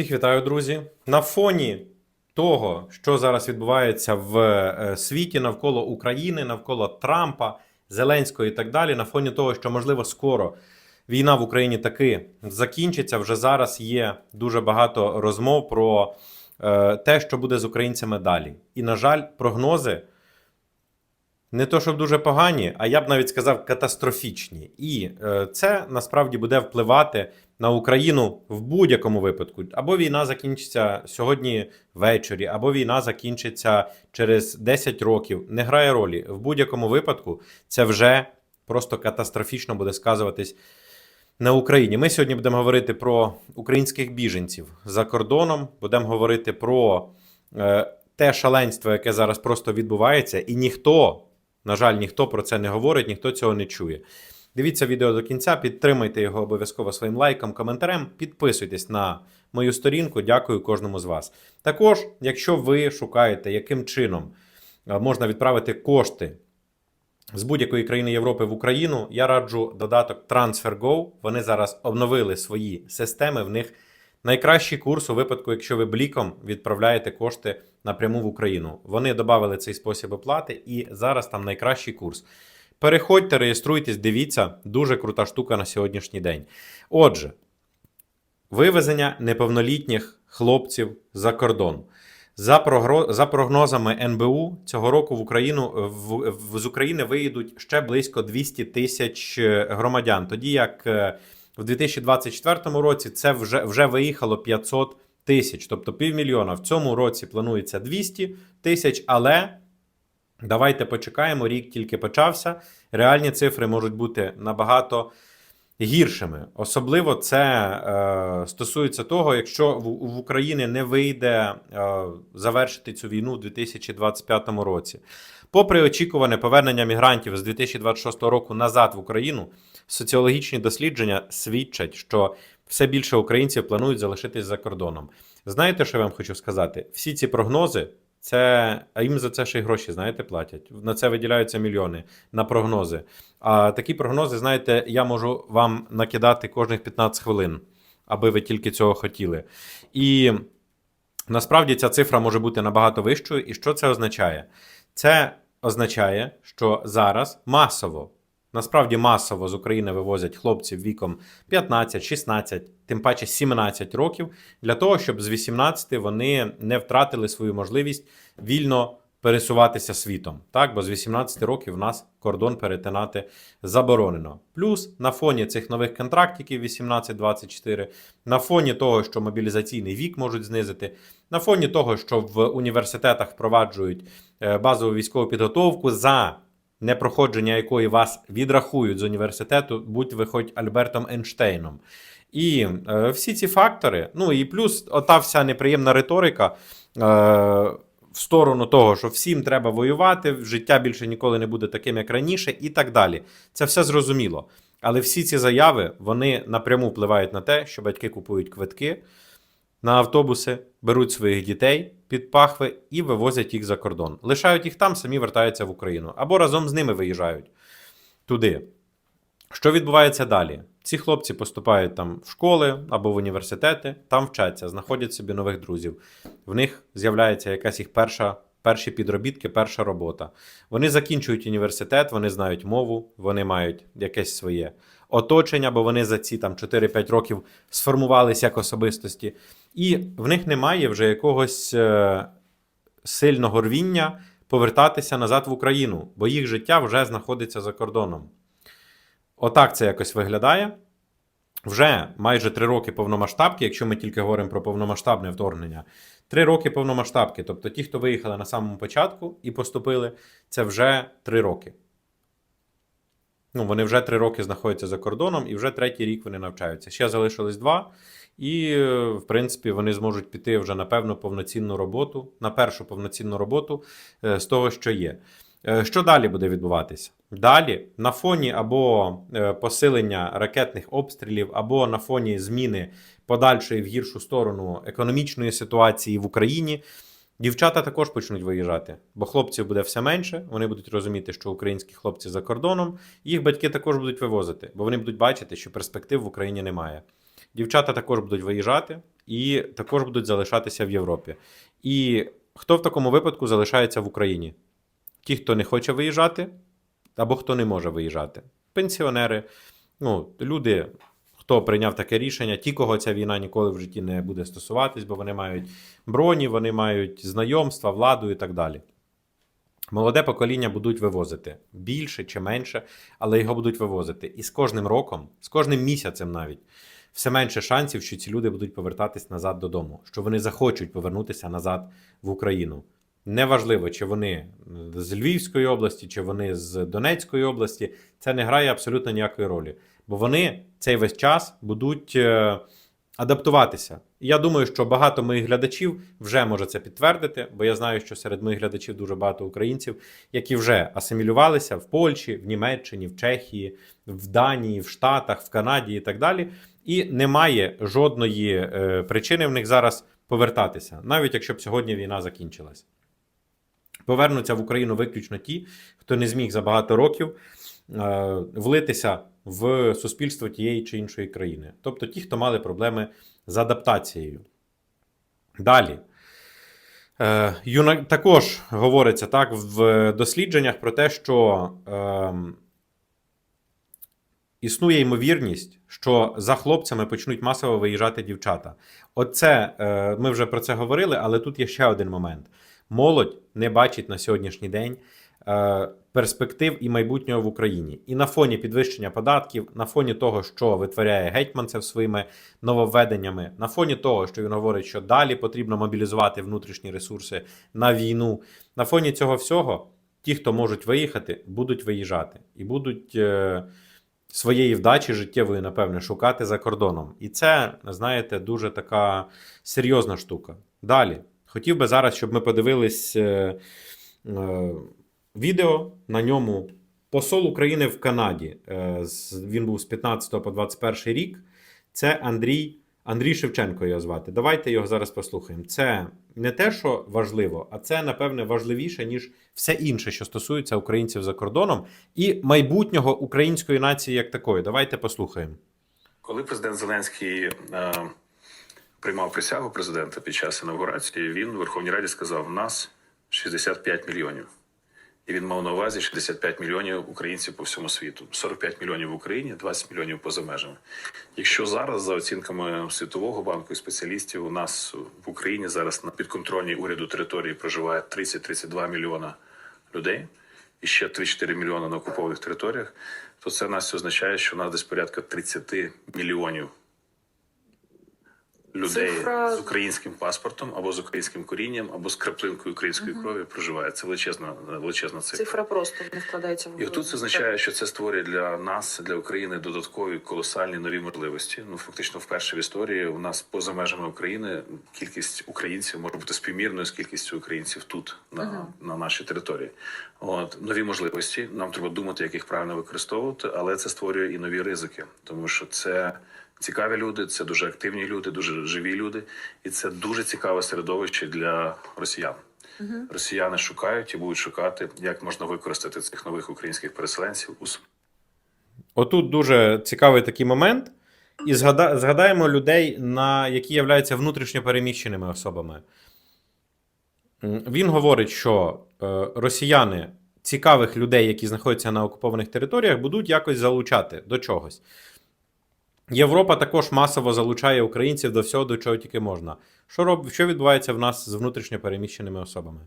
Всіх вітаю, друзі. На фоні того, що зараз відбувається в е, світі навколо України, навколо Трампа, Зеленського і так далі, на фоні того, що можливо скоро війна в Україні таки закінчиться. Вже зараз є дуже багато розмов про е, те, що буде з українцями далі. І, на жаль, прогнози не то, щоб дуже погані, а я б навіть сказав катастрофічні. І е, це насправді буде впливати на Україну в будь-якому випадку. Або війна закінчиться сьогодні ввечері, або війна закінчиться через 10 років. Не грає ролі. В будь-якому випадку це вже просто катастрофічно буде сказуватись на Україні. Ми сьогодні будемо говорити про українських біженців за кордоном, будемо говорити про е, те шаленство, яке зараз просто відбувається, і ніхто, на жаль, ніхто про це не говорить, ніхто цього не чує. Дивіться відео до кінця, підтримайте його обов'язково своїм лайком, коментарем, підписуйтесь на мою сторінку. Дякую кожному з вас. Також, якщо ви шукаєте, яким чином е, можна відправити кошти з будь-якої країни Європи в Україну, я раджу додаток TransferGo. Вони зараз обновили свої системи. В них найкращий курс у випадку, якщо ви бліком відправляєте кошти напряму в Україну. Вони додали цей спосіб оплати, і зараз там найкращий курс. Переходьте, реєструйтесь, дивіться, дуже крута штука на сьогоднішній день. Отже, вивезення неповнолітніх хлопців за кордон. За, прогнозами НБУ, цього року в Україну в... в... з України виїдуть ще близько 200 тисяч е, громадян. Тоді як е, в 2024 році це вже, вже виїхало 500 тисяч, тобто півмільйона. В цьому році планується 200 тисяч, але давайте почекаємо, рік тільки почався. Реальні цифри можуть бути набагато гіршими. Особливо це е, стосується того, якщо в, в Україні не вийде е, завершити цю війну в 2025 році. Попри очікуване повернення мігрантів з 2026 року назад в Україну, соціологічні дослідження свідчать, що все більше українців планують залишитись за кордоном. Знаєте, що я вам хочу сказати? Всі ці прогнози. Це, а їм за це ще й гроші, знаєте, платять. На це виділяються мільйони на прогнози. А такі прогнози, знаєте, я можу вам накидати кожних 15 хвилин, аби ви тільки цього хотіли. І насправді ця цифра може бути набагато вищою. І що це означає? Це означає, що зараз масово, насправді масово з України вивозять хлопців віком 15, 16, тим паче 17 років, для того, щоб з 18 вони не втратили свою можливість вільно пересуватися світом. Так, бо з 18 років в нас кордон перетинати заборонено. Плюс на фоні цих нових контрактиків 18-24, на фоні того, що мобілізаційний вік можуть знизити, на фоні того, що в університетах впроваджують е, базову військову підготовку за непроходження якої вас відрахують з університету, будь ви хоч Альбертом Ейнштейном. І е, всі ці фактори, ну і плюс ота вся неприємна риторика е, в сторону того, що всім треба воювати, життя більше ніколи не буде таким, як раніше, і так далі. Це все зрозуміло. Але всі ці заяви вони напряму впливають на те, що батьки купують квитки на автобуси, беруть своїх дітей під пахви і вивозять їх за кордон. Лишають їх там, самі вертаються в Україну або разом з ними виїжджають туди. Що відбувається далі? Ці хлопці поступають там в школи або в університети, там вчаться, знаходять собі нових друзів. В них з'являється якась їх перша, перші підробітки, перша робота. Вони закінчують університет, вони знають мову, вони мають якесь своє оточення, бо вони за ці там 4-5 років сформувалися як особистості. І в них немає вже якогось е, сильного рвіння повертатися назад в Україну, бо їх життя вже знаходиться за кордоном. Отак це якось виглядає. Вже майже три роки повномасштабки, якщо ми тільки говоримо про повномасштабне вторгнення. Три роки повномасштабки. Тобто ті, хто виїхали на самому початку і поступили, це вже три роки. Ну, вони вже три роки знаходяться за кордоном, і вже третій рік вони навчаються. Ще залишилось два. І, в принципі, вони зможуть піти вже на певну повноцінну роботу, на першу повноцінну роботу е, з того, що є. Е, Що далі буде відбуватися? Далі на фоні або е, посилення ракетних обстрілів, або на фоні зміни подальшої в гіршу сторону економічної ситуації в Україні. Дівчата також почнуть виїжджати, бо хлопців буде все менше. Вони будуть розуміти, що українські хлопці за кордоном, їх батьки також будуть вивозити, бо вони будуть бачити, що перспектив в Україні немає. Дівчата також будуть виїжджати і також будуть залишатися в Європі. І хто в такому випадку залишається в Україні? Ті, хто не хоче виїжджати, або хто не може виїжджати. Пенсіонери, ну, люди, хто прийняв таке рішення, ті, кого ця війна ніколи в житті не буде стосуватись, бо вони мають броні, вони мають знайомства, владу і так далі. Молоде покоління будуть вивозити більше чи менше, але його будуть вивозити. І з кожним роком, з кожним місяцем навіть, все менше шансів, що ці люди будуть повертатись назад додому, що вони захочуть повернутися назад в Україну. Неважливо, чи вони з Львівської області, чи вони з Донецької області, це не грає абсолютно ніякої ролі. Бо вони цей весь час будуть е, адаптуватися. Я думаю, що багато моїх глядачів вже може це підтвердити, бо я знаю, що серед моїх глядачів дуже багато українців, які вже асимілювалися в Польщі, в Німеччині, в Чехії, в Данії, в Штатах, в Канаді і так далі. І немає жодної е, причини в них зараз повертатися, навіть якщо б сьогодні війна закінчилась. Повернуться в Україну виключно ті, хто не зміг за багато років е, влитися в суспільство тієї чи іншої країни. Тобто ті, хто мали проблеми з адаптацією. Далі. Е. Також говориться так в дослідженнях про те, що е, існує ймовірність, що за хлопцями почнуть масово виїжджати дівчата. Оце е, ми вже про це говорили, але тут є ще один момент. Молодь не бачить на сьогоднішній день е, перспектив і майбутнього в Україні. І на фоні підвищення податків, на фоні того, що витворяє гетьманцев своїми нововведеннями, на фоні того, що він говорить, що далі потрібно мобілізувати внутрішні ресурси на війну. На фоні цього всього, ті, хто можуть виїхати, будуть виїжджати і будуть. Своєї вдачі життєвої, напевне, шукати за кордоном. І це, знаєте, дуже така серйозна штука. Далі. Хотів би зараз, щоб ми подивились е, е, відео. На ньому посол України в Канаді. Е, він був з 15 по 21 рік. Це Андрій, Андрій Шевченко його звати. Давайте його зараз послухаємо. Це не те, що важливо, а це, напевне, важливіше, ніж все інше, що стосується українців за кордоном і майбутнього української нації як такої. Давайте послухаємо. Коли президент Зеленський е, приймав присягу президента під час інаугурації, він у Верховній Раді сказав: у нас 65 мільйонів. І він мав на увазі 65 мільйонів українців по всьому світу, 45 мільйонів в Україні, 20 мільйонів поза межами. Якщо зараз, за оцінками Світового банку і спеціалістів, у нас в Україні зараз на підконтрольній уряду території проживає 30-32 мільйона людей, і ще 3-4 мільйони на окупованих територіях, то це нас означає, що у нас десь порядка 30 мільйонів людей Цифра- з українським паспортом або з українським корінням, або з краплинкою української крові проживає. Це величезна, величезна цифра. Цифра просто не складається в І тут це означає, що це створює для нас, для України, додаткові колосальні нові можливості. Ну фактично, вперше в історії у нас поза межами України кількість українців може бути співмірною з кількістю українців тут, на, на нашій території. От нові можливості. Нам треба думати, як їх правильно використовувати, але це створює і нові ризики, тому що це. Цікаві люди, це дуже активні люди, дуже живі люди, і це дуже цікаве середовище для росіян. Росіяни шукають і будуть шукати, як можна використати цих нових українських переселенців у Отут дуже цікавий такий момент. І згада... згадаємо людей, на... які являються внутрішньо переміщеними особами. Він говорить, що е, росіяни цікавих людей, які знаходяться на окупованих територіях, будуть якось залучати до чогось. Європа також масово залучає українців до всього, до чого тільки можна. Що, роб... що відбувається в нас з внутрішньо переміщеними особами?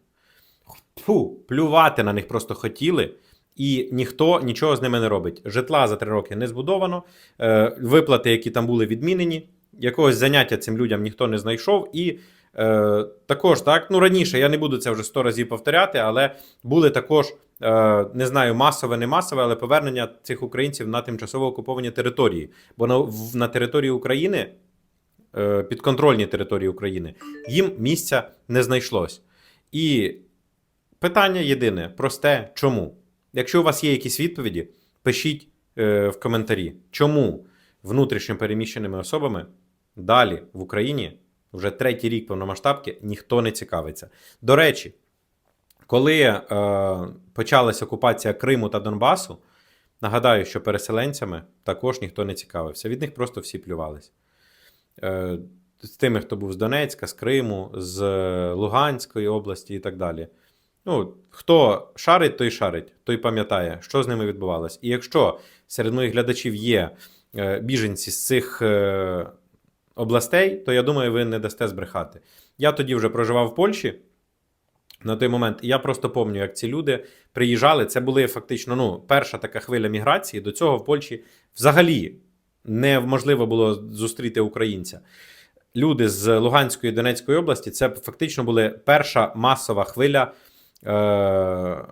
Фу, плювати на них просто хотіли, і ніхто нічого з ними не робить. Житла за три роки не збудовано, е, виплати, які там були відмінені, якогось заняття цим людям ніхто не знайшов. І е, також так, ну раніше я не буду це вже сто разів повторяти, але були також, е, не знаю, масове, не масове, але повернення цих українців на тимчасово окуповані території. Бо на, в- на території України, е, підконтрольній території України, їм місця не знайшлось. І Питання єдине, просте, чому? Якщо у вас є якісь відповіді, пишіть е, в коментарі, чому внутрішньо переміщеними особами далі в Україні вже третій рік повномасштабки ніхто не цікавиться. До речі, коли е, почалася окупація Криму та Донбасу, нагадаю, що переселенцями також ніхто не цікавився. Від них просто всі плювались. е, з тими, хто був з Донецька, з Криму, з Луганської області і так далі. Ну, хто шарить, той шарить, той пам'ятає, що з ними відбувалось. І якщо серед моїх глядачів є е, біженці з цих е, областей, то я думаю, ви не дасте збрехати. Я тоді вже проживав в Польщі на той момент, і я просто пам'ятаю, як ці люди приїжджали. Це були фактично ну, перша така хвиля міграції. До цього в Польщі взагалі неможливо було зустріти українця. Люди з Луганської і Донецької області це фактично була перша масова хвиля е-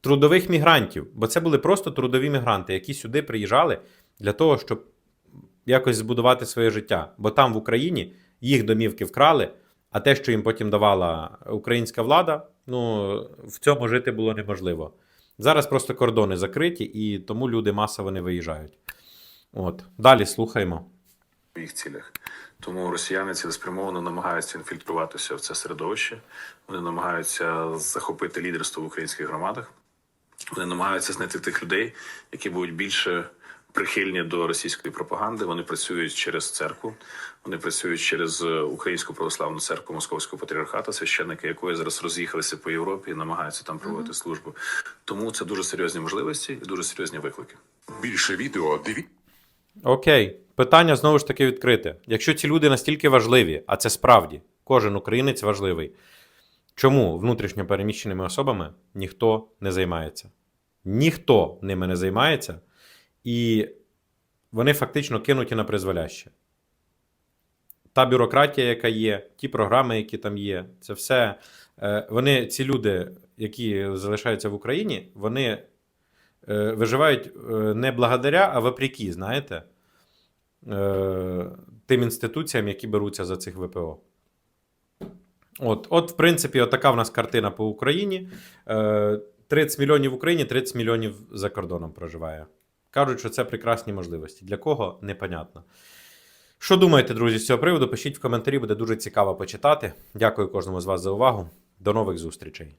трудових мігрантів, бо це були просто трудові мігранти, які сюди приїжджали для того, щоб якось збудувати своє життя. Бо там в Україні їх домівки вкрали, а те, що їм потім давала українська влада, ну в цьому жити було неможливо. Зараз просто кордони закриті, і тому люди масово не виїжджають. От далі слухаємо. їх цілях. Тому росіяни цілеспрямовано намагаються інфільтруватися в це середовище. Вони намагаються захопити лідерство в українських громадах. Вони намагаються знайти тих людей, які будуть більше прихильні до російської пропаганди. Вони працюють через церкву, вони працюють через е, Українську православну церкву Московського патріархату, священники якої зараз роз'їхалися по Європі і намагаються там проводити службу. Тому це дуже серйозні можливості і дуже серйозні виклики. Більше відео дивіться. Окей, питання знову ж таки відкрите. Якщо ці люди настільки важливі, а це справді кожен українець важливий, чому внутрішньо переміщеними особами ніхто не займається? Ніхто ними не займається, і вони фактично кинуті на призволяще. Та бюрократія, яка є, ті програми, які там є, це все. е, Вони, ці люди, які залишаються в Україні, вони е, виживають е, не благодаря, а вопреки, знаєте, тим інституціям, які беруться за цих ВПО. От, от, в принципі, отака в нас картина по Україні. Е, 30 мільйонів в Україні, 30 мільйонів за кордоном проживає. Кажуть, що це прекрасні можливості. Для кого непонятно. Що думаєте, друзі, з цього приводу? Пишіть в коментарі, буде дуже цікаво почитати. Дякую кожному з вас за увагу. До нових зустрічей.